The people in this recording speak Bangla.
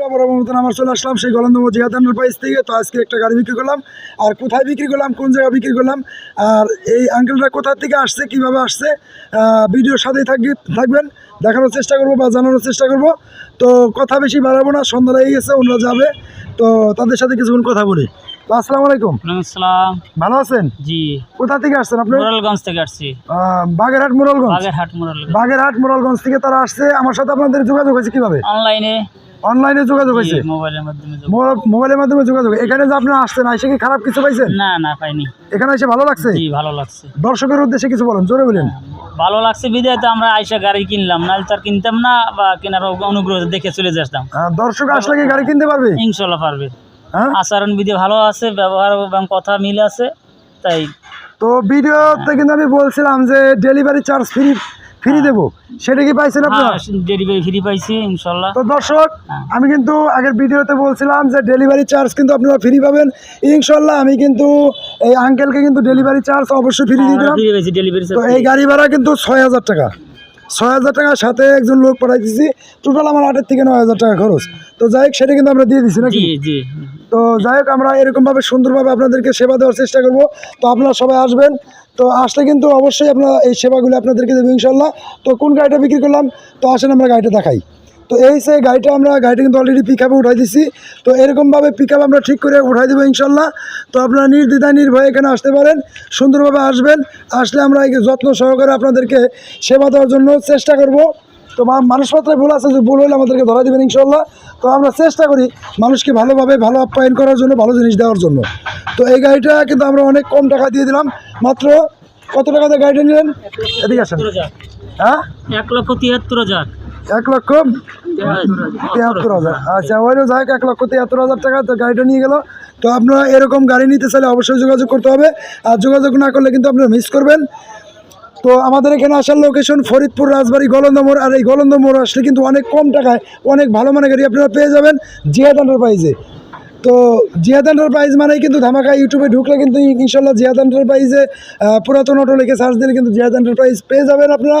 বন্ধুরা বরাবর মতন আমার চলে আসলাম সেই গলন্দম জিহাদ এন্টারপ্রাইজ থেকে। তো আজকে একটা গাড়ি বিক্রি করলাম। আর কোথায় বিক্রি করলাম? কোন জায়গায় বিক্রি করলাম? আর এই আঙ্কেলটা কোথা থেকে আসছে কীভাবে আসছে আহ, ভিডিওর সাথেই থাকবে থাকবেন। দেখানোর চেষ্টা করব বা জানানোর চেষ্টা করব। তো কথা বেশি বাড়াবো না সন্ধ্যা লেগে গেছে ওনারা যাবে। তো তাদের সাথে কিছুক্ষণ কথা বলি। তো আসসালামু আলাইকুম। আসসালাম। ভালো আছেন? জি। কোথা থেকে আসছেন আপনি? মোরালগঞ্জ থেকে আসছি। বাগেরহাট মোরালগঞ্জ? বাগেরহাট মোরালগঞ্জ। বাগেরহাট মোরালগঞ্জ থেকে তারা আসছে। আমার সাথে আপনাদের যোগাযোগ হয়েছে কীভাবে? অনলাইনে অনলাইনে যোগাযোগ হয়েছে? মোবাইলের মাধ্যমে মোবাইলের মাধ্যমে যোগাযোগ। এখানে যে আপনারা আসছেন এসে কি খারাপ কিছু পাইছেন? না না পাইনি। এখানে এসে ভালো লাগছে? জি ভালো লাগছে। দর্শকের উদ্দেশ্যে কিছু বলেন জোরে বলেন। ভালো লাগছে বিদায় তো আমরা আইসা গাড়ি কিনলাম নাহলে তো আর কিনতাম না বা কেনার অনুগ্রহ দেখে চলে যেতাম। দর্শক আসলে কি গাড়ি কিনতে পারবে? ইনশাল্লাহ পারবে। হ্যাঁ? আচরণ বিধি ভালো আছে ব্যবহার এবং কথা মিল আছে তাই তো ভিডিওতে কিন্তু আমি বলছিলাম যে ডেলিভারি চার্জ ফ্রি ফ্রি দেবো। সেটা কি পাইছেন আপনারা? ডেলিভারি ফ্রি পাইছি ইনশাল্লাহ। তো দর্শক হ্যাঁ। আমি কিন্তু আগের ভিডিওতে বলছিলাম যে ডেলিভারি চার্জ কিন্তু আপনারা ফ্রি পাবেন। ইনশাল্লাহ আমি কিন্তু এই আঙ্কেলকে কিন্তু ডেলিভারি চার্জ অবশ্যই ফ্রি দিয়ে দিলাম। তো এই গাড়ি ভাড়া কিন্তু ছয় হাজার টাকা। ছয় হাজার টাকার সাথে একজন লোক পাঠাই টোটাল আমার আটের থেকে নয় হাজার টাকা খরচ। তো যাই হোক সেটা কিন্তু আমরা দিয়ে দিচ্ছি নাকি? তো যাই হোক আমরা এরকমভাবে সুন্দরভাবে আপনাদেরকে সেবা দেওয়ার চেষ্টা করব। তো আপনারা সবাই আসবেন। তো আসলে কিন্তু অবশ্যই আপনারা এই সেবাগুলো আপনাদেরকে দেবো ইনশাল্লাহ। তো কোন গাড়িটা বিক্রি করলাম? তো আসেন আমরা গাড়িটা দেখাই। তো এই সেই গাড়িটা আমরা গাড়িটা কিন্তু অলরেডি পিক আপে উঠাই দিচ্ছি তো এরকমভাবে পিক আপ আমরা ঠিক করে উঠাই দেবো ইনশাল্লাহ। তো আপনারা নির্দ্বিধায় নির্ভয়ে এখানে আসতে পারেন সুন্দরভাবে আসবেন। আসলে আমরা এই যত্ন সহকারে আপনাদেরকে সেবা দেওয়ার জন্য চেষ্টা করব। তো মা- মানুষ মাত্রায় ভুল আছে যে ভুল হলে আমাদেরকে ধরা দেবেন ইনশাল্লাহ। তো আমরা চেষ্টা করি মানুষকে ভালোভাবে ভালো আপ্যায়ন করার জন্য ভালো জিনিস দেওয়ার জন্য। তো এই গাড়িটা কিন্তু আমরা অনেক কম টাকা দিয়ে দিলাম। মাত্র কত টাকাতে গাড়িটা নিলেন? এদিকে আসেন। হ্যাঁ এক লক্ষ তিয়াত্তর হাজার। এক লক্ষ তিয়াত্তর হাজার। আচ্ছা ওইও যাই এক লক্ষ তিয়াত্তর হাজার টাকা, তো গাড়িটা নিয়ে গেল। তো আপনারা এরকম গাড়ি নিতে চাইলে অবশ্যই যোগাযোগ করতে হবে। আর যোগাযোগ না করলে কিন্তু আপনারা মিস করবেন। তো আমাদের এখানে আসার লোকেশন ফরিদপুর, রাজবাড়ি গলন্দমোড় আর এই গলন্দমোড় আসলে কিন্তু অনেক কম টাকায় অনেক ভালো মানের গাড়ি আপনারা পেয়ে যাবেন জিয়াদ এন্টারপ্রাইজে তো জিয়াদ এন্টারপ্রাইজ মানেই কিন্তু ধামাকা ইউটিউবে ঢুকলে কিন্তু ইনশাল্লাহ জিয়াদ এন্টারপ্রাইজে পুরাতন অটো লিখে সার্চ দিলে কিন্তু জিয়াদ এন্টারপ্রাইজ পেয়ে যাবেন আপনারা।